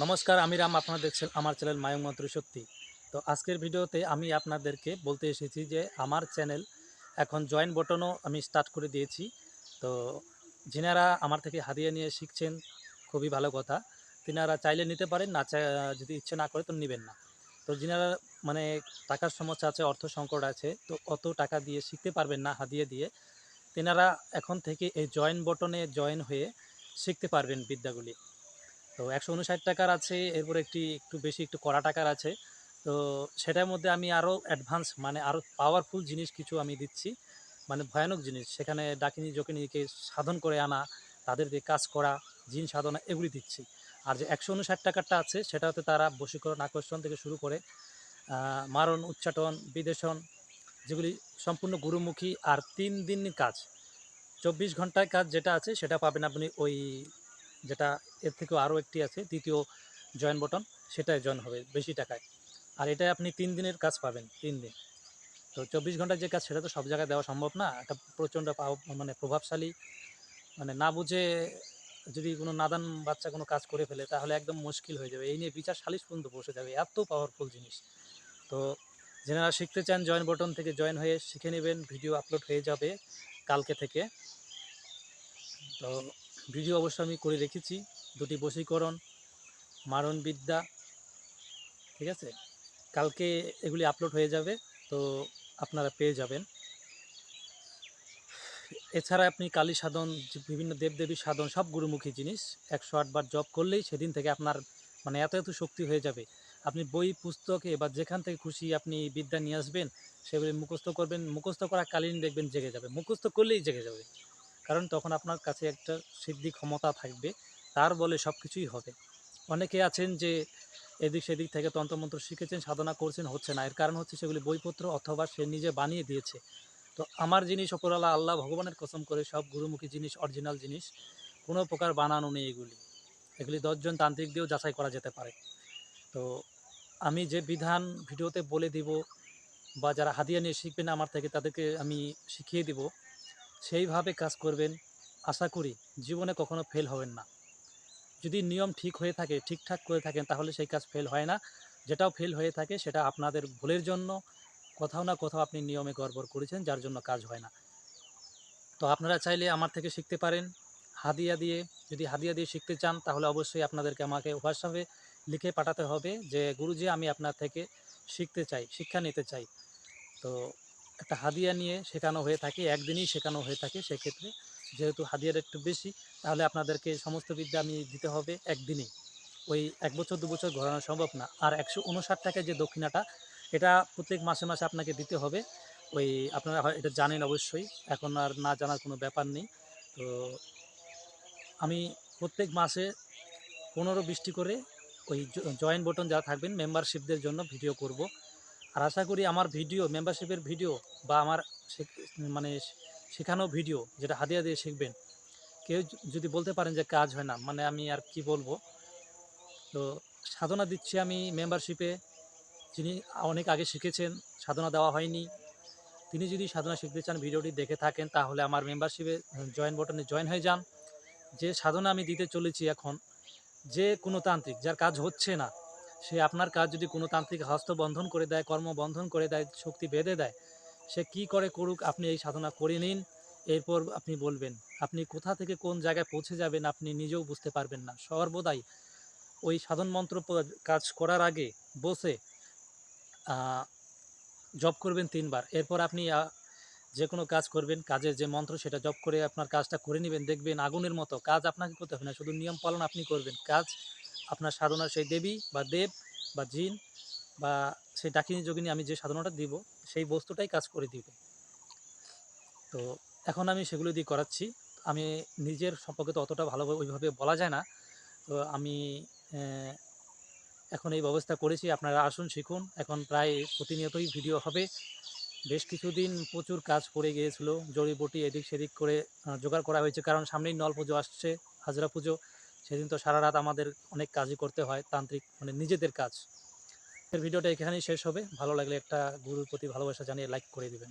নমস্কার, আমি রাম, আপনারা দেখছেন আমার চ্যানেল মায়ং মন্ত্র শক্তি তো আজকের ভিডিওতে আমি আপনাদেরকে বলতে এসেছি যে আমার চ্যানেল এখন জয়েন বটনও আমি স্টার্ট করে দিয়েছি। তো যিনারা আমার থেকে হারিয়ে নিয়ে শিখছেন, খুবই ভালো কথা। তিনারা চাইলে নিতে পারেন, না যদি ইচ্ছে না করে তো নেবেন না। তো যিনারা মানে টাকার সমস্যা আছে, অর্থ সংকট আছে, তো অত টাকা দিয়ে শিখতে পারবেন না, হাদিয়া দিয়ে। তেনারা এখন থেকে এই জয়েন বটনে জয়েন হয়ে শিখতে পারবেন বিদ্যাগুলি। তো একশো উনষাট টাকার আছে, এরপর একটি একটু বেশি একটু কড়া টাকার আছে। তো সেটার মধ্যে আমি আরও অ্যাডভান্স মানে আরও পাওয়ারফুল জিনিস কিছু আমি দিচ্ছি। মানে ভয়ানক জিনিস, সেখানে ডাকিনি জকিনিকে সাধন করে আনা, তাদের কাজ করা, জিন সাধনা এগুলি দিচ্ছি। আর যে একশো উনষাট টাকারটা আছে, সেটাতে তারা বশীকরণ, আকর্ষণ থেকে শুরু করে মারণ, উচ্চাটন, বিদেশন, যেগুলি সম্পূর্ণ গুরুমুখী আর তিন দিন কাজ, চব্বিশ ঘণ্টার কাজ যেটা আছে, সেটা পাবেন আপনি ওই যেটা এর থেকেও আরও একটি আছে, দ্বিতীয় জয়েন বটন সেটাই জয়েন হবে বেশি টাকায়। আর এটাই আপনি তিন দিনের কাজ পাবেন, তিন দিন। তো চব্বিশ ঘণ্টার যে কাজ, সেটা তো সব জায়গায় দেওয়া সম্ভব না। একটা প্রচণ্ড মানে প্রভাবশালী মানে না বুঝে যদি কোনো নাদান বাচ্চা কোনো কাজ করে ফেলে, তাহলে একদম মুশকিল হয়ে যাবে। এই নিয়ে বিচার সালিশ পর্যন্ত বসে যাবে। এত পাওয়ারফুল জিনিস। তো যেনারা শিখতে চান জয়েন বটন থেকে জয়েন হয়ে শিখে নেবেন ভিডিও আপলোড হয়ে যাবে কালকে থেকে। তো ভিডিও অবশ্য আমি করে রেখেছি। দুটি বশীকরণ মারণ বিদ্যা ঠিক আছে? কালকে এগুলি আপলোড হয়ে যাবে, তো আপনারা পেয়ে যাবেন। এছাড়া আপনি কালী সাধন, বিভিন্ন দেবদেবী সাধন, সব গুরুমুখী জিনিস, একশো আটবার জব করলেই সেদিন থেকে আপনার মানে এত এত শক্তি হয়ে যাবে। আপনি বই, পুস্তকে বা যেখান থেকে খুশি আপনি বিদ্যা নিয়ে আসবেন, সেগুলি মুখস্থ করবেন, মুখস্থ করা কালীন দেখবেন জেগে যাবে। মুখস্থ করলেই জেগে যাবে। কারণ তখন আপনার কাছে একটা সিদ্ধি ক্ষমতা থাকবে, তার বলে সব কিছুই হবে। অনেকে আছেন যে এদিক সেদিক থেকে তন্ত্রমন্ত্র শিখেছেন, সাধনা করছেন, হচ্ছে না। এর কারণ হচ্ছে সেগুলি বইপত্র অথবা সে নিজে বানিয়ে দিয়েছে। তো আমার জিনিস ওপরওয়ালা আল্লাহ ভগবানের কসম করে সব গুরুমুখী জিনিস, অরিজিনাল জিনিস, কোনো প্রকার বানানো নেই এগুলি। এগুলি দশজন তান্ত্রিক দিয়েও যাচাই করা যেতে পারে। তো আমি যে বিধান ভিডিওতে বলে দিব বা যারা হাদিয়া নিয়ে শিখবেন আমার থেকে, তাদেরকে আমি শিখিয়ে দিব। সেইভাবে কাজ করবেন, আশা করি জীবনে কখনো ফেল হবেন না। যদি নিয়ম ঠিক হয়ে থাকে, ঠিকঠাক করে থাকেন, তাহলে সেই কাজ ফেল হয় না। যেটাও ফেল হয়ে থাকে, সেটা আপনাদের ভুলের জন্য কোথাও না কোথাও আপনি নিয়মে গড়বড় করেছেন, যার জন্য কাজ হয় না। তো আপনারা চাইলে আমার থেকে শিখতে পারেন। হাদিয়া দিয়ে, যদি হাদিয়া দিয়ে শিখতে চান, তাহলে অবশ্যই আপনাদেরকে আমাকে হোয়াটসঅ্যাপে লিখে পাঠাতে হবে যে, গুরুজি, আমি আপনার থেকে শিখতে চাই, শিক্ষা নিতে চাই। তো একটা হাদিয়া নিয়ে শেখানো হয়ে থাকে, একদিনই শেখানো হয়ে থাকে সেক্ষেত্রে। যেহেতু হাদিয়ার একটু বেশি, তাহলে আপনাদেরকে সমস্ত বিদ্যা আমি দিতে হবে একদিনেই। ওই এক বছর, দু বছর ঘোরানো সম্ভব না। আর একশো উনষাট টাকায় যে দক্ষিণাটা, এটা প্রত্যেক মাসে মাসে আপনাকে দিতে হবে। ওই আপনারা এটা জানেন অবশ্যই। এখন আর না জানার কোনো ব্যাপার নেই। তো আমি প্রত্যেক মাসে পনেরো বিশটি করে ওই জয়েন বটন যারা থাকবেন মেম্বারশিপদের জন্য ভিডিও করব। আর আশা করি আমার ভিডিও মেম্বারশিপের ভিডিও বা আমার মানে শেখানো ভিডিও যেটা হাদিয়া দিয়ে শিখবেন, কেউ যদি বলতে পারেন যে কাজ হয় না মানে আমি আর কি বলব? তো সাধনা দিচ্ছি আমি মেম্বারশিপে যিনি অনেক আগে শিখেছেন, সাধনা দেওয়া হয়নি। তিনি যদি সাধনা শিখতে চান, ভিডিওটি দেখে থাকেন, তাহলে আমার মেম্বারশিপে জয়েন বটনে জয়েন হয়ে যান। যে সাধনা আমি দিতে চলেছি এখন, যে কোনো তান্ত্রিক, যার কাজ হচ্ছে না সে আপনার কাজ যদি কোনো তান্ত্রিক হস্ত বন্ধন করে দেয়, কর্ম বন্ধন করে দেয়, শক্তি বেঁধে দেয়, সে কি করে করুক আপনি এই সাধনা করে নিন। এরপর আপনি বলবেন, আপনি কোথা থেকে কোন জায়গায় পৌঁছে যাবেন আপনি নিজেও বুঝতে পারবেন না। সর্বদাই ওই সাধন মন্ত্র কাজ করার আগে বসে জব করবেন তিনবার। এরপর আপনি যে কোনো কাজ করবেন, কাজের যে মন্ত্র সেটা জব করে আপনার কাজটা করে নেবেন, দেখবেন আগুনের মতো। কাজ আপনাকে করতে হবে না, শুধু নিয়ম পালন আপনি করবেন। কাজ আপনার সাধনার সেই দেবী বা দেব বা জিন বা সেই ডাকিনী যোগিনী আমি যে সাধনাটা দিব, সেই বস্তুটাই কাজ করে দিবে। তো এখন আমি সেগুলো দিয়ে করাচ্ছি। আমি নিজের সম্পর্কে তো অতটা ভালোভাবে ওইভাবে বলা যায় না। তো আমি এখন এই ব্যবস্থা করেছি। আপনারা আসুন, শিখুন। এখন প্রায় প্রতিনিয়তই ভিডিও হবে। বেশ কিছুদিন প্রচুর কাজ পড়ে গিয়েছিল। জড়িবটি এদিক সেদিক করে জোগাড় করা হয়েছে। কারণ সামনেই নল পুজো আসছে, হাজরা পুজো। সেদিন তো সারা রাত আমাদের অনেক কাজই করতে হয়, তান্ত্রিক মানে নিজেদের কাজ। ভিডিওটা এখানেই শেষ হবে। ভালো লাগলে একটা গুরুর প্রতি ভালোবাসা জানিয়ে লাইক করে দিবেন।